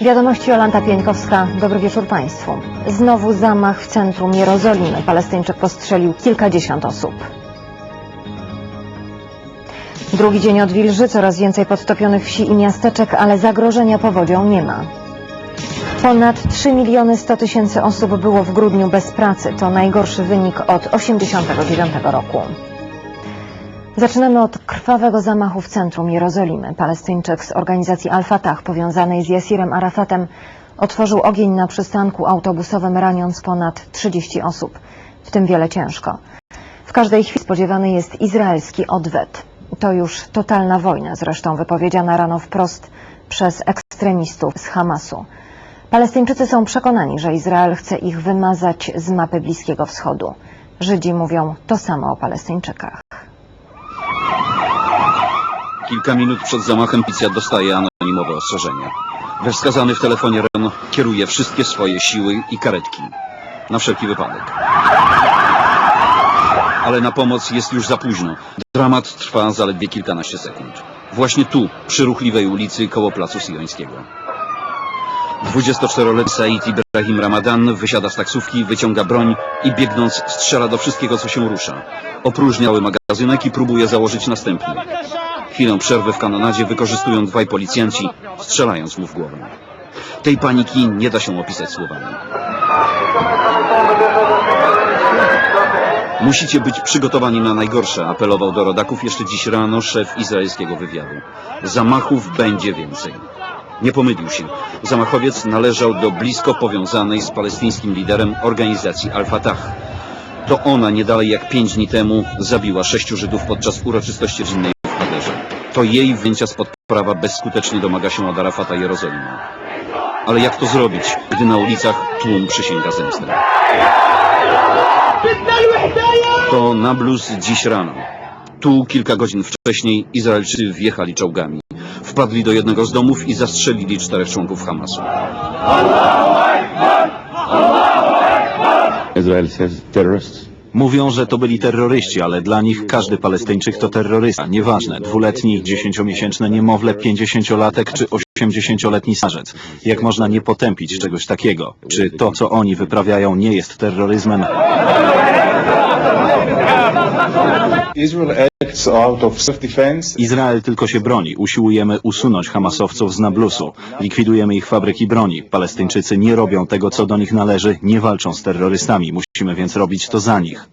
Wiadomości Jolanta Pieńkowska. Dobry wieczór Państwu. Znowu zamach w centrum Jerozolimy. Palestyńczyk postrzelił kilkadziesiąt osób. Drugi dzień odwilży, coraz więcej podtopionych wsi i miasteczek, ale zagrożenia powodzią nie ma. Ponad 3 miliony 100 tysięcy osób było w grudniu bez pracy. To najgorszy wynik od 1989 roku. Zaczynamy od krwawego zamachu w centrum Jerozolimy. Palestyńczyk z organizacji Al-Fatah powiązanej z Yasirem Arafatem otworzył ogień na przystanku autobusowym raniąc ponad 30 osób, w tym wiele ciężko. W każdej chwili spodziewany jest izraelski odwet. To już totalna wojna, zresztą wypowiedziana rano wprost przez ekstremistów z Hamasu. Palestyńczycy są przekonani, że Izrael chce ich wymazać z mapy Bliskiego Wschodu. Żydzi mówią to samo o Palestyńczykach. Kilka minut przed zamachem policja dostaje anonimowe ostrzeżenie. We wskazany w telefonie Ren kieruje wszystkie swoje siły i karetki. Na wszelki wypadek. Ale na pomoc jest już za późno. Dramat trwa zaledwie kilkanaście sekund. Właśnie tu, przy ruchliwej ulicy koło placu Siońskiego. 24-letni Said Ibrahim Ramadan wysiada z taksówki, wyciąga broń i biegnąc strzela do wszystkiego, co się rusza. Opróżniały magazynek i próbuje założyć następny. Chwilę przerwy w kanonadzie wykorzystują dwaj policjanci, strzelając mu w głowę. Tej paniki nie da się opisać słowami. Musicie być przygotowani na najgorsze, apelował do rodaków jeszcze dziś rano szef izraelskiego wywiadu. Zamachów będzie więcej. Nie pomylił się. Zamachowiec należał do blisko powiązanej z palestyńskim liderem organizacji Al-Fatah. To ona nie dalej jak pięć dni temu zabiła sześciu Żydów podczas uroczystości rodzinnej. To jej wyjęcia spod prawa bezskutecznie domaga się od Arafata Jerozolima. Ale jak to zrobić, gdy na ulicach tłum przysięga zemstę? To Nablus dziś rano. Tu kilka godzin wcześniej Izraelczycy wjechali czołgami. Wpadli do jednego z domów i zastrzelili czterech członków Hamasu. Israel says terrorists. Mówią, że to byli terroryści, ale dla nich każdy Palestyńczyk to terrorysta. Nieważne, dwuletni, dziesięciomiesięczne niemowlę, pięćdziesięciolatek czy osiemdziesięcioletni starzec. Jak można nie potępić czegoś takiego? Czy to, co oni wyprawiają, nie jest terroryzmem? Izrael tylko się broni. Usiłujemy usunąć hamasowców z Nablusu. Likwidujemy ich fabryki broni. Palestyńczycy nie robią tego, co do nich należy. Nie walczą z terrorystami. Musimy więc robić to za nich.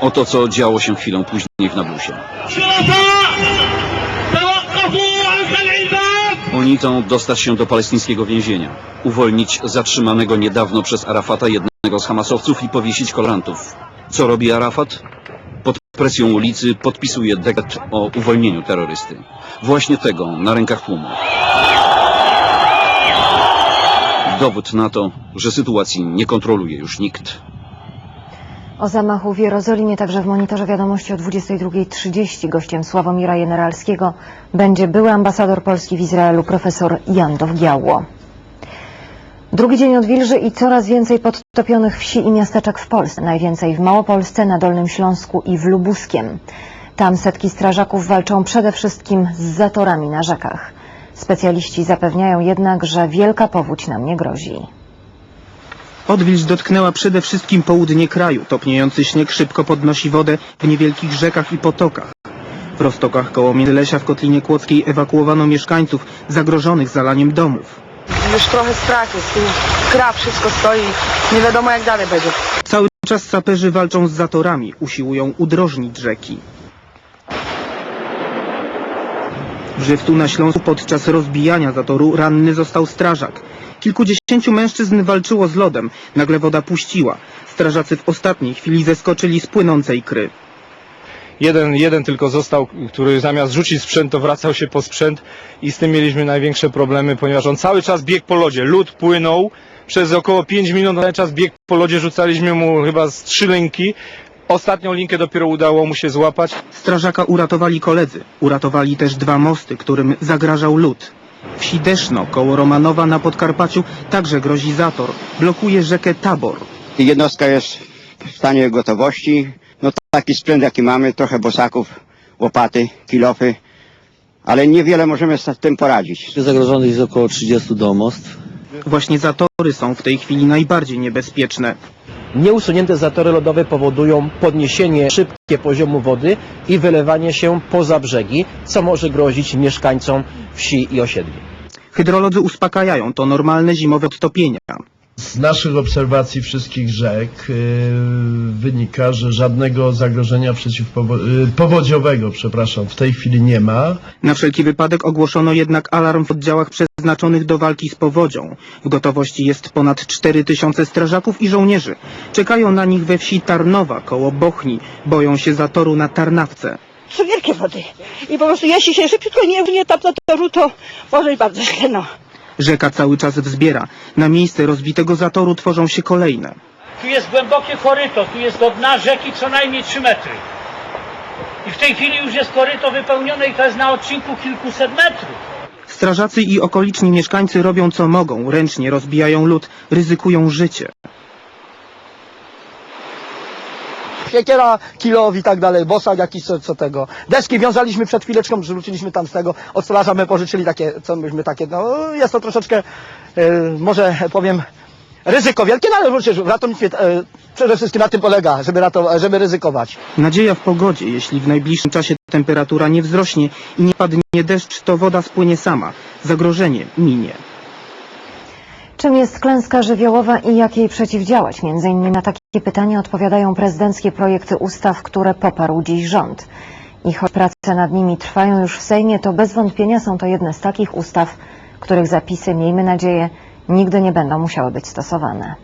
Oto co działo się chwilę później w Nablusie. Oni chcą dostać się do palestyńskiego więzienia, uwolnić zatrzymanego niedawno przez Arafata jednego z hamasowców i powiesić kolorantów. Co robi Arafat? Presją ulicy podpisuje dekret o uwolnieniu terrorysty. Właśnie tego na rękach tłumu. Dowód na to, że sytuacji nie kontroluje już nikt. O zamachu w Jerozolimie także w monitorze wiadomości o 22.30 gościem Sławomira Generalskiego będzie były ambasador Polski w Izraelu profesor Jandow Giało. Drugi dzień odwilży i coraz więcej podtopionych wsi i miasteczek w Polsce. Najwięcej w Małopolsce, na Dolnym Śląsku i w Lubuskiem. Tam setki strażaków walczą przede wszystkim z zatorami na rzekach. Specjaliści zapewniają jednak, że wielka powódź nam nie grozi. Odwilż dotknęła przede wszystkim południe kraju. Topniejący śnieg szybko podnosi wodę w niewielkich rzekach i potokach. W Rostokach koło Międzylesia w Kotlinie Kłodzkiej ewakuowano mieszkańców zagrożonych zalaniem domów. Już trochę strach jest, gra, wszystko stoi, nie wiadomo jak dalej będzie. Cały czas saperzy walczą z zatorami, usiłują udrożnić rzeki. W Żywcu na Śląsku podczas rozbijania zatoru ranny został strażak. Kilkudziesięciu mężczyzn walczyło z lodem. Nagle woda puściła. Strażacy w ostatniej chwili zeskoczyli z płynącej kry. Jeden, jeden tylko został, który zamiast rzucić sprzęt, to wracał się po sprzęt i z tym mieliśmy największe problemy, ponieważ on cały czas biegł po lodzie. Lód płynął przez około 5 minut, cały czas biegł po lodzie, rzucaliśmy mu chyba z trzy linki. Ostatnią linkę dopiero udało mu się złapać. Strażaka uratowali koledzy. Uratowali też dwa mosty, którym zagrażał lód. Wsi Deszno koło Romanowa na Podkarpaciu także grozi zator. Blokuje rzekę Tabor. Jednostka jest w stanie gotowości. No taki sprzęt jaki mamy, trochę bosaków, łopaty, kilofy. ale niewiele możemy z tym poradzić. Zagrożonych jest około 30 domostw. Właśnie zatory są w tej chwili najbardziej niebezpieczne. Nieusunięte zatory lodowe powodują podniesienie szybkie poziomu wody i wylewanie się poza brzegi, co może grozić mieszkańcom wsi i osiedli. Hydrolodzy uspokajają, to normalne zimowe odtopienia. Z naszych obserwacji wszystkich rzek yy, wynika, że żadnego zagrożenia przeciwpowo- yy, powodziowego, przepraszam, w tej chwili nie ma. Na wszelki wypadek ogłoszono jednak alarm w oddziałach przeznaczonych do walki z powodzią. W gotowości jest ponad 4 tysiące strażaków i żołnierzy. Czekają na nich we wsi Tarnowa koło Bochni. Boją się zatoru na Tarnawce. Są wielkie wody. I po prostu jeśli się szybciutko nie, nie tap na toru, to może być bardzo źle, no. Rzeka cały czas wzbiera. Na miejsce rozbitego zatoru tworzą się kolejne. Tu jest głębokie koryto, tu jest do dna rzeki co najmniej 3 metry. I w tej chwili już jest koryto wypełnione i to jest na odcinku kilkuset metrów. Strażacy i okoliczni mieszkańcy robią co mogą, ręcznie rozbijają lód, ryzykują życie. Siekiera, kilow i tak dalej, bosak jakiś co, co tego. Deski wiązaliśmy przed chwileczką, przywróciliśmy tam z tego, od stolarza my pożyczyli takie, co myśmy takie, no jest to troszeczkę, e, może powiem, ryzyko wielkie, no ale przecież w ratownictwie e, przede wszystkim na tym polega, żeby, ratow- żeby ryzykować. Nadzieja w pogodzie, jeśli w najbliższym czasie temperatura nie wzrośnie i nie padnie deszcz, to woda spłynie sama. Zagrożenie minie. Czym jest klęska żywiołowa i jak jej przeciwdziałać? Między innymi na takie pytania odpowiadają prezydenckie projekty ustaw, które poparł dziś rząd. I choć prace nad nimi trwają już w Sejmie, to bez wątpienia są to jedne z takich ustaw, których zapisy, miejmy nadzieję, nigdy nie będą musiały być stosowane.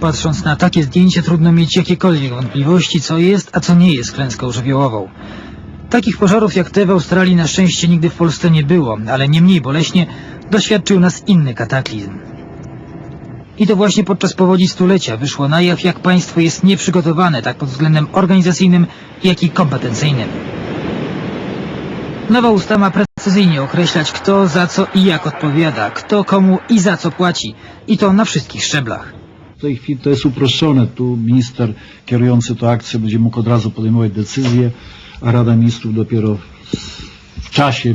Patrząc na takie zdjęcie trudno mieć jakiekolwiek wątpliwości, co jest, a co nie jest klęską żywiołową. Takich pożarów jak te w Australii na szczęście nigdy w Polsce nie było, ale nie mniej boleśnie doświadczył nas inny kataklizm. I to właśnie podczas powodzi stulecia wyszło na jaw, jak państwo jest nieprzygotowane tak pod względem organizacyjnym, jak i kompetencyjnym. Nowa ustawa ma precyzyjnie określać, kto za co i jak odpowiada, kto komu i za co płaci. I to na wszystkich szczeblach. W tej chwili to jest uproszczone. Tu minister kierujący tę akcję będzie mógł od razu podejmować decyzje, a Rada Ministrów dopiero w czasie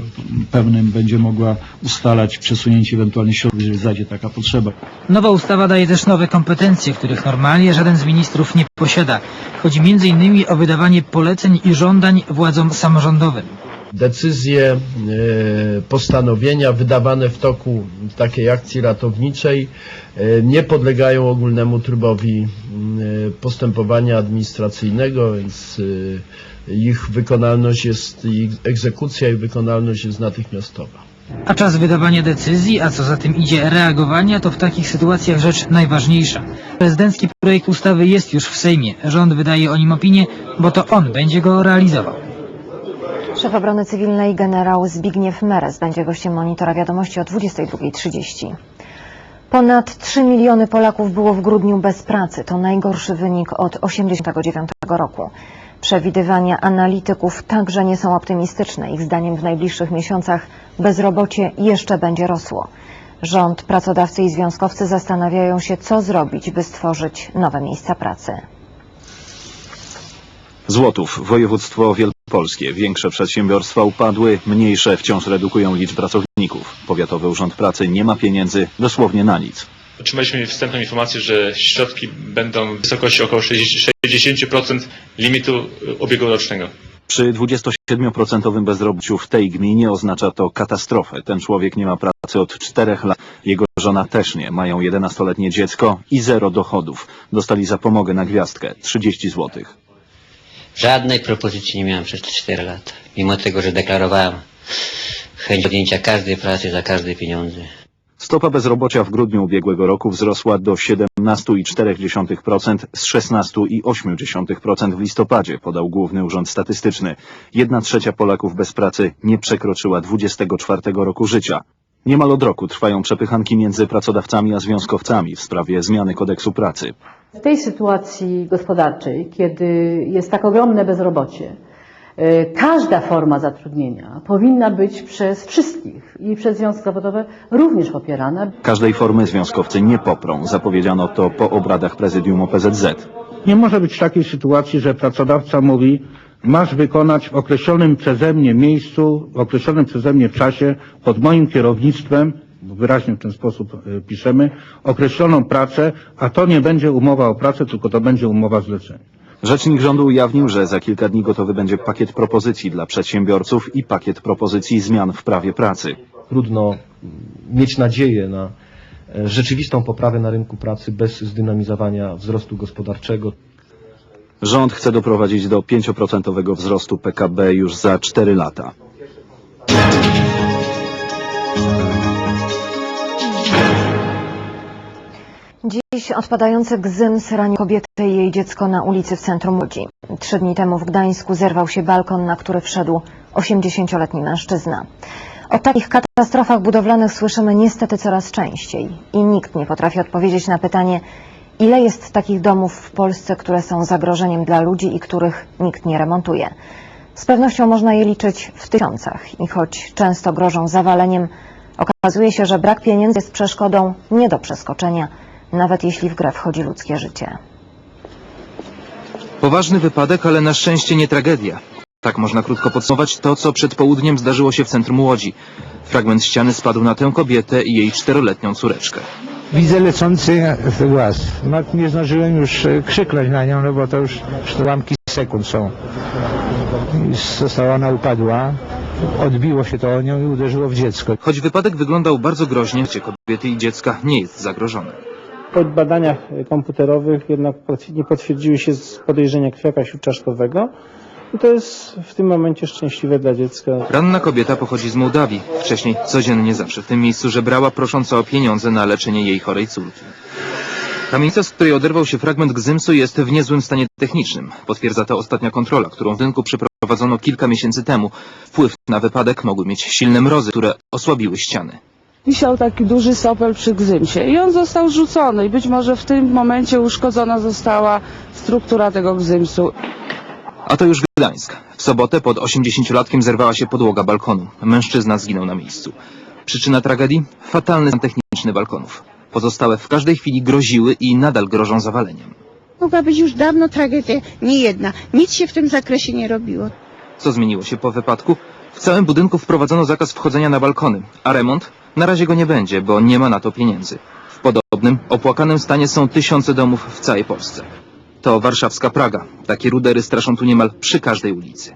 pewnym będzie mogła ustalać przesunięcie ewentualnych środków, jeżeli zajdzie taka potrzeba. Nowa ustawa daje też nowe kompetencje, których normalnie żaden z ministrów nie posiada. Chodzi m.in. o wydawanie poleceń i żądań władzom samorządowym. Decyzje, e, postanowienia wydawane w toku takiej akcji ratowniczej e, nie podlegają ogólnemu trybowi postępowania administracyjnego, więc e, ich wykonalność jest, ich egzekucja i wykonalność jest natychmiastowa. A czas wydawania decyzji, a co za tym idzie reagowania, to w takich sytuacjach rzecz najważniejsza. Prezydencki projekt ustawy jest już w Sejmie. Rząd wydaje o nim opinię, bo to on będzie go realizował. Szef obrony cywilnej generał Zbigniew Meres będzie gościem monitora wiadomości o 22.30. Ponad 3 miliony Polaków było w grudniu bez pracy. To najgorszy wynik od 1989 roku. Przewidywania analityków także nie są optymistyczne. Ich zdaniem w najbliższych miesiącach bezrobocie jeszcze będzie rosło. Rząd, pracodawcy i związkowcy zastanawiają się, co zrobić, by stworzyć nowe miejsca pracy. Złotów, województwo wielkopolskie. Większe przedsiębiorstwa upadły, mniejsze wciąż redukują liczbę pracowników. Powiatowy Urząd Pracy nie ma pieniędzy dosłownie na nic. Otrzymaliśmy wstępną informację, że środki będą w wysokości około 60% limitu ubiegłorocznego. Przy 27% bezrobociu w tej gminie oznacza to katastrofę. Ten człowiek nie ma pracy od czterech lat. Jego żona też nie. Mają 11-letnie dziecko i zero dochodów. Dostali zapomogę na gwiazdkę 30 złotych. Żadnej propozycji nie miałem przez te 4 lata. Mimo tego, że deklarowałem chęć podjęcia każdej pracy za każde pieniądze. Stopa bezrobocia w grudniu ubiegłego roku wzrosła do 17,4% z 16,8% w listopadzie, podał Główny Urząd Statystyczny. Jedna trzecia Polaków bez pracy nie przekroczyła 24 roku życia. Niemal od roku trwają przepychanki między pracodawcami a związkowcami w sprawie zmiany kodeksu pracy. W tej sytuacji gospodarczej, kiedy jest tak ogromne bezrobocie, e, każda forma zatrudnienia powinna być przez wszystkich i przez związki zawodowe również popierana. Każdej formy związkowcy nie poprą. Zapowiedziano to po obradach prezydium OPZZ. Nie może być takiej sytuacji, że pracodawca mówi, masz wykonać w określonym przeze mnie miejscu, w określonym przeze mnie czasie, pod moim kierownictwem, wyraźnie w ten sposób e, piszemy, określoną pracę, a to nie będzie umowa o pracę, tylko to będzie umowa zlecenia. Rzecznik rządu ujawnił, że za kilka dni gotowy będzie pakiet propozycji dla przedsiębiorców i pakiet propozycji zmian w prawie pracy. Trudno mieć nadzieję na e, rzeczywistą poprawę na rynku pracy bez zdynamizowania wzrostu gospodarczego. Rząd chce doprowadzić do 5% wzrostu PKB już za 4 lata. Dziś odpadający gzyms ranił kobietę i jej dziecko na ulicy w centrum Łodzi. Trzy dni temu w Gdańsku zerwał się balkon, na który wszedł 80-letni mężczyzna. O takich katastrofach budowlanych słyszymy niestety coraz częściej i nikt nie potrafi odpowiedzieć na pytanie, ile jest takich domów w Polsce, które są zagrożeniem dla ludzi i których nikt nie remontuje. Z pewnością można je liczyć w tysiącach i choć często grożą zawaleniem, okazuje się, że brak pieniędzy jest przeszkodą nie do przeskoczenia, nawet jeśli w grę wchodzi ludzkie życie. Poważny wypadek, ale na szczęście nie tragedia. Tak można krótko podsumować to, co przed południem zdarzyło się w centrum Łodzi. Fragment ściany spadł na tę kobietę i jej czteroletnią córeczkę. Widzę lecący głaz. No, nie zdążyłem już e, krzyknąć na nią, no bo to już ułamki sekund są. I została ona upadła, odbiło się to o nią i uderzyło w dziecko. Choć wypadek wyglądał bardzo groźnie, życie kobiety i dziecka nie jest zagrożone. Po badaniach komputerowych jednak nie potwierdziły się podejrzenia krwiaka śródczaszkowego i to jest w tym momencie szczęśliwe dla dziecka. Ranna kobieta pochodzi z Mołdawii. Wcześniej codziennie zawsze w tym miejscu żebrała, prosząc o pieniądze na leczenie jej chorej córki. Kamienica, z której oderwał się fragment gzymsu jest w niezłym stanie technicznym. Potwierdza to ostatnia kontrola, którą w rynku przeprowadzono kilka miesięcy temu. Wpływ na wypadek mogły mieć silne mrozy, które osłabiły ściany. Wisiał taki duży sopel przy gzymsie i on został rzucony i być może w tym momencie uszkodzona została struktura tego gzymsu. A to już Gdańsk. W sobotę pod 80-latkiem zerwała się podłoga balkonu. Mężczyzna zginął na miejscu. Przyczyna tragedii? Fatalny stan techniczny balkonów. Pozostałe w każdej chwili groziły i nadal grożą zawaleniem. Mogła być już dawno tragedia, nie jedna. Nic się w tym zakresie nie robiło. Co zmieniło się po wypadku? W całym budynku wprowadzono zakaz wchodzenia na balkony, a remont? Na razie go nie będzie, bo nie ma na to pieniędzy. W podobnym, opłakanym stanie są tysiące domów w całej Polsce. To warszawska Praga. Takie rudery straszą tu niemal przy każdej ulicy.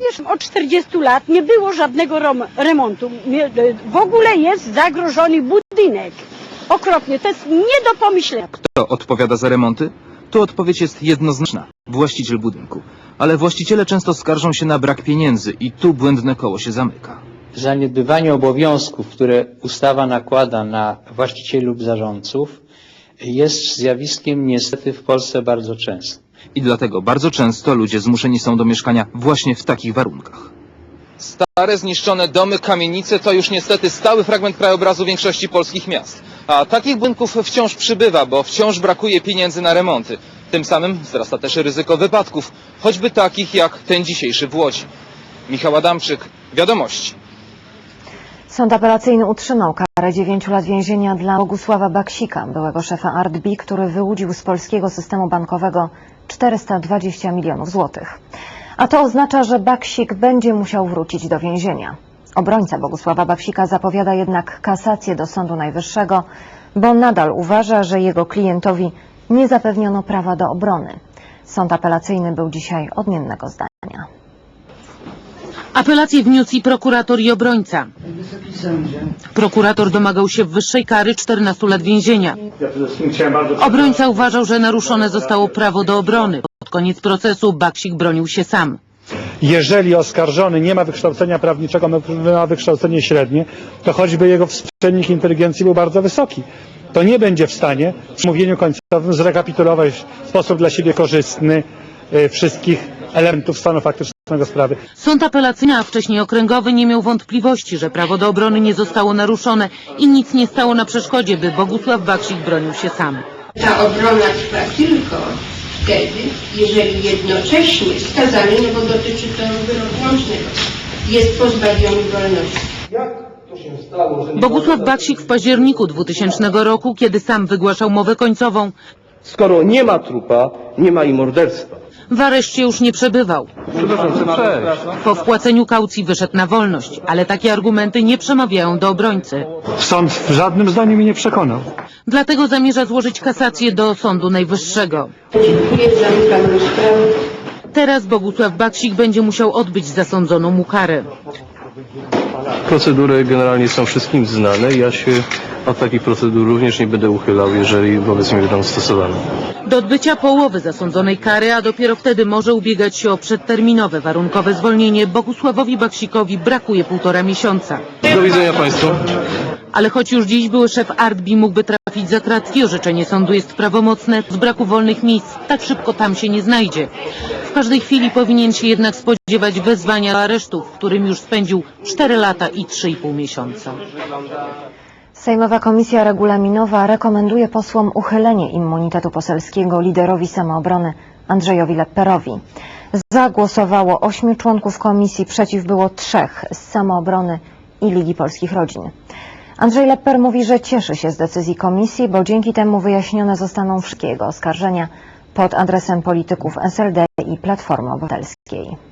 Wiesz, od 40 lat nie było żadnego rom- remontu. Nie- W ogóle jest zagrożony budynek. Okropnie, to jest nie do pomyślenia. Kto odpowiada za remonty? Tu odpowiedź jest jednoznaczna. Właściciel budynku. Ale właściciele często skarżą się na brak pieniędzy i tu błędne koło się zamyka. Zaniedbywanie obowiązków, które ustawa nakłada na właścicieli lub zarządców, jest zjawiskiem niestety w Polsce bardzo często. I dlatego bardzo często ludzie zmuszeni są do mieszkania właśnie w takich warunkach. Stare, zniszczone domy, kamienice to już niestety stały fragment krajobrazu większości polskich miast. A takich budynków wciąż przybywa, bo wciąż brakuje pieniędzy na remonty. Tym samym wzrasta też ryzyko wypadków, choćby takich jak ten dzisiejszy w Łodzi. Michał Adamczyk, Wiadomości. Sąd apelacyjny utrzymał karę 9 lat więzienia dla Bogusława Baksika, byłego szefa ARTBI, który wyłudził z polskiego systemu bankowego 420 milionów złotych. A to oznacza, że Baksik będzie musiał wrócić do więzienia. Obrońca Bogusława Baksika zapowiada jednak kasację do Sądu Najwyższego, bo nadal uważa, że jego klientowi nie zapewniono prawa do obrony. Sąd apelacyjny był dzisiaj odmiennego zdania. Apelację wniósł i prokurator i obrońca. Prokurator domagał się wyższej kary 14 lat więzienia. Obrońca uważał, że naruszone zostało prawo do obrony. Pod koniec procesu Baksik bronił się sam. Jeżeli oskarżony nie ma wykształcenia prawniczego, ma wykształcenie średnie, to choćby jego współczynnik inteligencji był bardzo wysoki, to nie będzie w stanie w mówieniu końcowym zrekapitulować w sposób dla siebie korzystny y, wszystkich elementów stanu faktycznego sprawy. Sąd apelacyjny, a wcześniej okręgowy nie miał wątpliwości, że prawo do obrony nie zostało naruszone i nic nie stało na przeszkodzie, by Bogusław Baksik bronił się sam. Ta obrona trwa tylko wtedy, jeżeli jednocześnie skazany, no bo dotyczy to wyroku łącznego, jest pozbawiony wolności. Bogusław Baksik w październiku 2000 roku, kiedy sam wygłaszał mowę końcową, Skoro nie ma trupa, nie ma i morderstwa. W areszcie już nie przebywał. Po wpłaceniu kaucji wyszedł na wolność, ale takie argumenty nie przemawiają do obrońcy. Sąd w żadnym zdaniu mnie nie przekonał. Dlatego zamierza złożyć kasację do Sądu Najwyższego. Dziękuję, zamykam rozprawę. Teraz Bogusław Baksik będzie musiał odbyć zasądzoną mu karę. Procedury generalnie są wszystkim znane. Ja się od takich procedur również nie będę uchylał, jeżeli wobec mnie będą stosowane. Do odbycia połowy zasądzonej kary, a dopiero wtedy może ubiegać się o przedterminowe warunkowe zwolnienie, Bogusławowi Baksikowi brakuje półtora miesiąca. Do widzenia Państwu. Ale choć już dziś były szef Artbi mógłby trafić za kratki, orzeczenie sądu jest prawomocne, z braku wolnych miejsc tak szybko tam się nie znajdzie. W każdej chwili powinien się jednak spodziewać wezwania do aresztu, w którym już spędził 4 lata i 3,5 miesiąca. Sejmowa Komisja Regulaminowa rekomenduje posłom uchylenie immunitetu poselskiego liderowi samoobrony Andrzejowi Lepperowi. Za głosowało ośmiu członków komisji, przeciw było trzech z samoobrony i Ligi Polskich Rodzin. Andrzej Lepper mówi, że cieszy się z decyzji komisji, bo dzięki temu wyjaśnione zostaną wszystkie jego oskarżenia pod adresem polityków SLD i Platformy Obywatelskiej.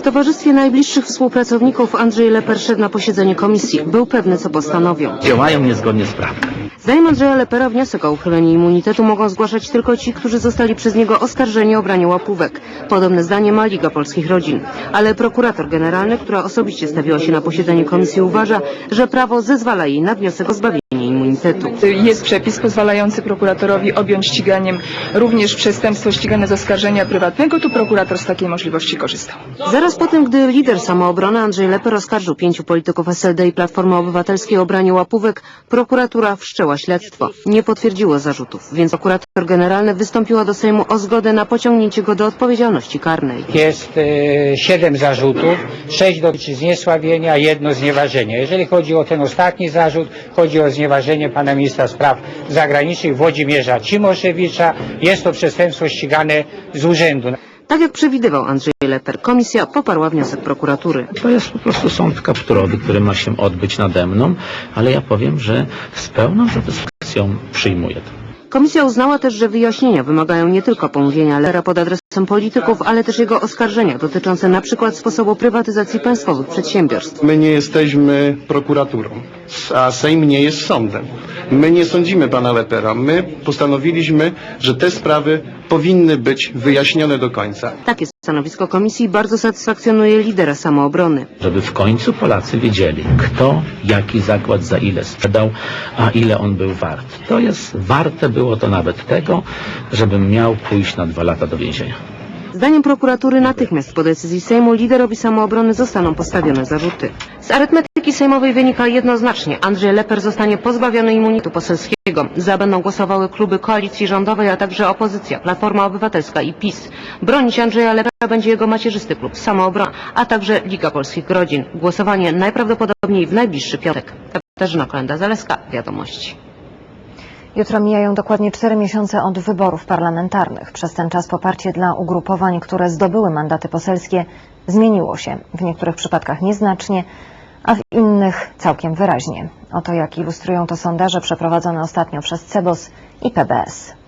W towarzystwie najbliższych współpracowników Andrzej Leper szedł na posiedzenie komisji. Był pewny, co postanowią. Działają niezgodnie z prawem. Zdaniem Andrzeja Lepera wniosek o uchylenie immunitetu mogą zgłaszać tylko ci, którzy zostali przez niego oskarżeni o branie łapówek. Podobne zdanie ma Liga Polskich Rodzin. Ale prokurator generalny, która osobiście stawiła się na posiedzenie komisji, uważa, że prawo zezwala jej na wniosek o zbawienie immunitetu. Jest przepis pozwalający prokuratorowi objąć ściganiem również przestępstwo ścigane z oskarżenia prywatnego. Tu prokurator z takiej możliwości korzystał. Zaraz po tym, gdy lider samoobrony Andrzej Leper oskarżył pięciu polityków SLD i Platformy Obywatelskiej o branie łapówek, prokuratura wszczęła śledztwo. Nie potwierdziło zarzutów, więc prokurator generalny wystąpiła do Sejmu o zgodę na pociągnięcie go do odpowiedzialności karnej. Jest e, siedem zarzutów, sześć dotyczy zniesławienia, jedno znieważenie. Jeżeli chodzi o ten ostatni zarzut, chodzi o znieważenie pana ministra spraw zagranicznych Włodzimierza Cimoszewicza. Jest to przestępstwo ścigane z urzędu. Tak jak przewidywał Andrzej Leper, komisja poparła wniosek prokuratury. To jest po prostu sąd kapturowy, który ma się odbyć nade mną, ale ja powiem, że z pełną satysfakcją przyjmuję to. Komisja uznała też, że wyjaśnienia wymagają nie tylko pomówienia Lera pod adresem polityków, ale też jego oskarżenia dotyczące na przykład sposobu prywatyzacji państwowych przedsiębiorstw. My nie jesteśmy prokuraturą, a Sejm nie jest sądem. My nie sądzimy pana Lepera. My postanowiliśmy, że te sprawy powinny być wyjaśnione do końca. Takie stanowisko komisji bardzo satysfakcjonuje lidera samoobrony. Żeby w końcu Polacy wiedzieli, kto jaki zakład za ile sprzedał, a ile on był wart. To jest warte było to nawet tego, żebym miał pójść na dwa lata do więzienia. Zdaniem prokuratury natychmiast po decyzji Sejmu liderowi samoobrony zostaną postawione zarzuty. Z arytmetyki sejmowej wynika jednoznacznie, Andrzej Leper zostanie pozbawiony immunitu poselskiego. Za będą głosowały kluby koalicji rządowej, a także opozycja, Platforma Obywatelska i PiS. Bronić Andrzeja Lepera będzie jego macierzysty klub Samoobrona, a także Liga Polskich Rodzin. Głosowanie najprawdopodobniej w najbliższy piątek. Katarzyna Kolenda-Zaleska, Wiadomości. Jutro mijają dokładnie cztery miesiące od wyborów parlamentarnych. Przez ten czas poparcie dla ugrupowań, które zdobyły mandaty poselskie, zmieniło się. W niektórych przypadkach nieznacznie, a w innych całkiem wyraźnie. Oto jak ilustrują to sondaże przeprowadzone ostatnio przez CEBOS i PBS.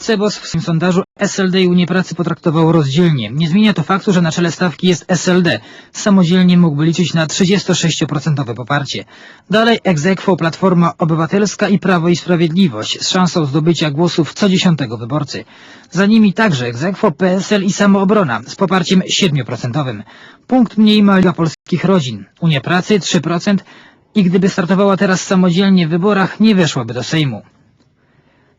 Cebos w swoim sondażu SLD i Unię Pracy potraktował rozdzielnie. Nie zmienia to faktu, że na czele stawki jest SLD. Samodzielnie mógłby liczyć na 36% poparcie. Dalej egzekwo Platforma Obywatelska i Prawo i Sprawiedliwość z szansą zdobycia głosów co dziesiątego wyborcy. Za nimi także egzekwo PSL i Samoobrona z poparciem 7%. Punkt mniej ma Liga Polskich Rodzin. Unia Pracy 3% i gdyby startowała teraz samodzielnie w wyborach, nie weszłaby do Sejmu.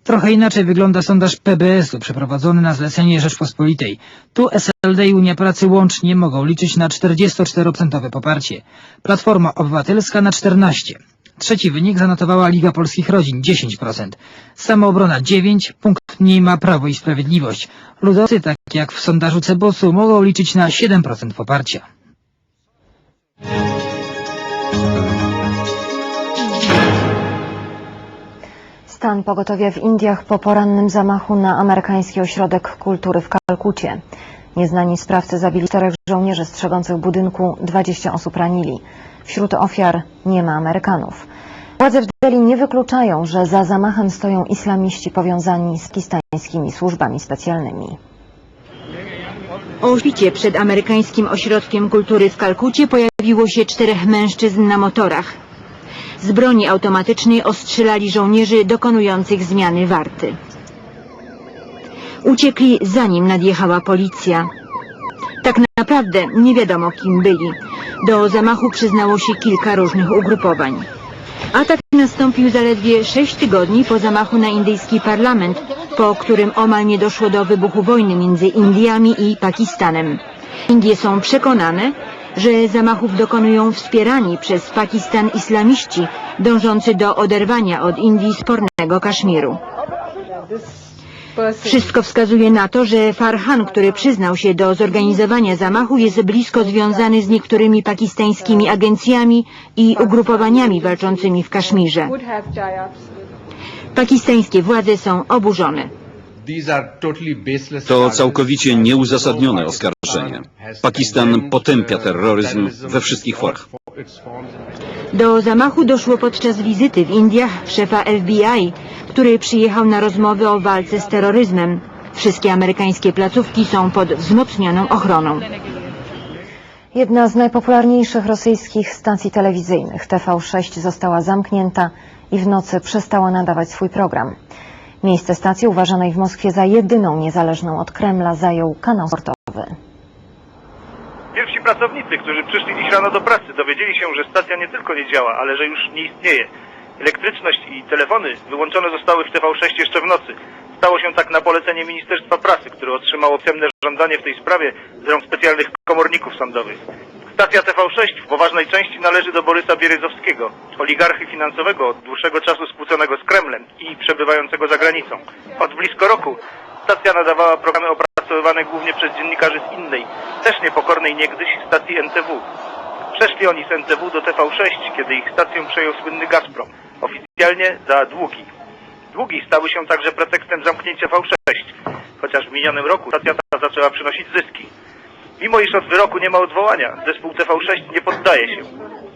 Trochę inaczej wygląda sondaż PBS-u przeprowadzony na zlecenie Rzeczpospolitej. Tu SLD i Unia Pracy łącznie mogą liczyć na 44% poparcie. Platforma Obywatelska na 14%. Trzeci wynik zanotowała Liga Polskich Rodzin 10%. Samoobrona 9%, punkt mniej ma Prawo i Sprawiedliwość. Ludowcy, tak jak w sondażu Cebosu, mogą liczyć na 7% poparcia. Stan pogotowia w Indiach po porannym zamachu na amerykański ośrodek kultury w Kalkucie. Nieznani sprawcy zabili czterech żołnierzy strzegących budynku, 20 osób ranili. Wśród ofiar nie ma Amerykanów. Władze w Delhi nie wykluczają, że za zamachem stoją islamiści powiązani z pakistańskimi służbami specjalnymi. O świcie przed amerykańskim ośrodkiem kultury w Kalkucie pojawiło się czterech mężczyzn na motorach. Z broni automatycznej ostrzelali żołnierzy dokonujących zmiany warty. Uciekli zanim nadjechała policja. Tak naprawdę nie wiadomo kim byli. Do zamachu przyznało się kilka różnych ugrupowań. Atak nastąpił zaledwie sześć tygodni po zamachu na indyjski parlament, po którym omal nie doszło do wybuchu wojny między Indiami i Pakistanem. Indie są przekonane, że zamachów dokonują wspierani przez Pakistan islamiści dążący do oderwania od Indii spornego Kaszmiru. Wszystko wskazuje na to, że Farhan, który przyznał się do zorganizowania zamachu, jest blisko związany z niektórymi pakistańskimi agencjami i ugrupowaniami walczącymi w Kaszmirze. Pakistańskie władze są oburzone. To całkowicie nieuzasadnione oskarżenie. Pakistan potępia terroryzm we wszystkich formach. Do zamachu doszło podczas wizyty w Indiach szefa FBI, który przyjechał na rozmowy o walce z terroryzmem. Wszystkie amerykańskie placówki są pod wzmocnioną ochroną. Jedna z najpopularniejszych rosyjskich stacji telewizyjnych, TV6, została zamknięta i w nocy przestała nadawać swój program. Miejsce stacji uważanej w Moskwie za jedyną niezależną od Kremla zajął kanał sportowy. Pierwsi pracownicy, którzy przyszli dziś rano do pracy, dowiedzieli się, że stacja nie tylko nie działa, ale że już nie istnieje. Elektryczność i telefony wyłączone zostały w TV6 jeszcze w nocy. Stało się tak na polecenie Ministerstwa Prasy, które otrzymało pisemne żądanie w tej sprawie z rąk specjalnych komorników sądowych. Stacja TV6 w poważnej części należy do Borysa Bieryzowskiego, oligarchy finansowego od dłuższego czasu skłóconego z Kremlem i przebywającego za granicą. Od blisko roku stacja nadawała programy opracowywane głównie przez dziennikarzy z innej, też niepokornej niegdyś stacji NTW. Przeszli oni z NTW do TV6, kiedy ich stację przejął słynny Gazprom, oficjalnie za długi. Długi stały się także pretekstem zamknięcia V6, chociaż w minionym roku stacja ta zaczęła przynosić zyski. Mimo iż od wyroku nie ma odwołania, zespół TV6 nie poddaje się.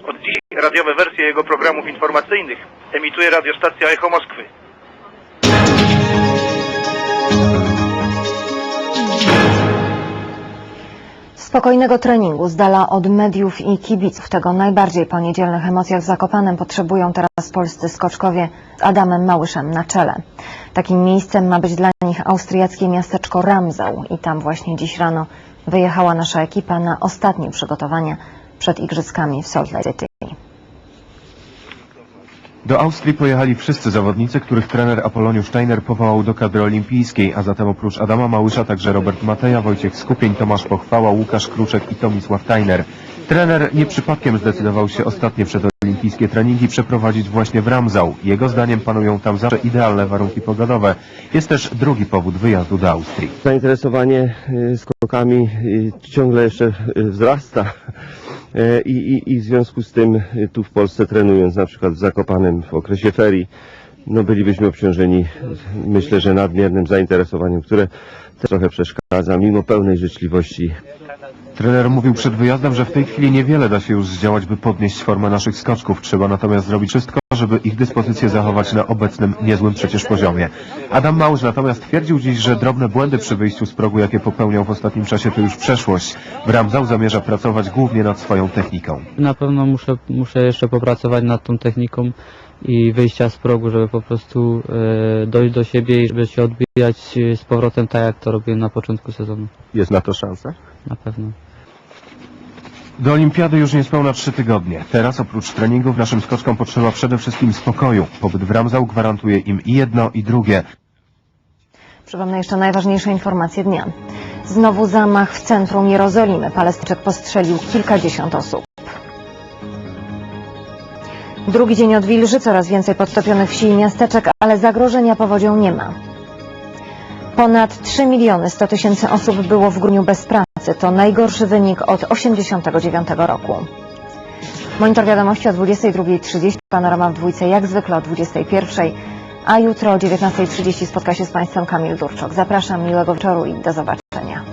Od dziś radiowe wersje jego programów informacyjnych emituje radiostacja Echo Moskwy. Spokojnego treningu z dala od mediów i kibiców. Tego najbardziej po niedzielnych emocjach w Zakopanem potrzebują teraz polscy skoczkowie z Adamem Małyszem na czele. Takim miejscem ma być dla nich austriackie miasteczko Ramsau i tam właśnie dziś rano wyjechała nasza ekipa na ostatnie przygotowania przed igrzyskami w Salt Lake City. Do Austrii pojechali wszyscy zawodnicy, których trener Apoloniu Steiner powołał do kadry olimpijskiej, a zatem oprócz Adama Małysza także Robert Mateja, Wojciech Skupień, Tomasz Pochwała, Łukasz Kruczek i Tomisław Tajner. Trener nie przypadkiem zdecydował się ostatnie przedolimpijskie treningi przeprowadzić właśnie w Ramsau. Jego zdaniem panują tam zawsze idealne warunki pogodowe. Jest też drugi powód wyjazdu do Austrii. Zainteresowanie y, skokami y, ciągle jeszcze y, wzrasta i, i, i w związku z tym tu w Polsce trenując na przykład w Zakopanem w okresie ferii, no bylibyśmy obciążeni myślę, że nadmiernym zainteresowaniem, które trochę przeszkadza mimo pełnej życzliwości Trener mówił przed wyjazdem, że w tej chwili niewiele da się już zdziałać, by podnieść formę naszych skoczków. Trzeba natomiast zrobić wszystko, żeby ich dyspozycję zachować na obecnym, niezłym przecież poziomie. Adam Małysz natomiast twierdził dziś, że drobne błędy przy wyjściu z progu, jakie popełniał w ostatnim czasie, to już przeszłość. W Ramzał zamierza pracować głównie nad swoją techniką. Na pewno muszę, muszę jeszcze popracować nad tą techniką i wyjścia z progu, żeby po prostu e, dojść do siebie i żeby się odbijać z powrotem tak, jak to robiłem na początku sezonu. Jest na to szansa? Na pewno. Do olimpiady już niespełna trzy tygodnie. Teraz oprócz treningów naszym skoczkom potrzeba przede wszystkim spokoju. Pobyt w Ramzał gwarantuje im i jedno i drugie. Przypomnę jeszcze najważniejsze informacje dnia. Znowu zamach w centrum Jerozolimy. Palestyńczyk postrzelił kilkadziesiąt osób. Drugi dzień odwilży, coraz więcej podtopionych wsi i miasteczek, ale zagrożenia powodzią nie ma. Ponad 3 miliony 100 tysięcy osób było w grudniu bez pracy. To najgorszy wynik od 1989 roku. Monitor wiadomości o 22.30, panorama w dwójce jak zwykle o 21.00, a jutro o 19.30 spotka się z Państwem Kamil Durczok. Zapraszam, miłego wieczoru i do zobaczenia.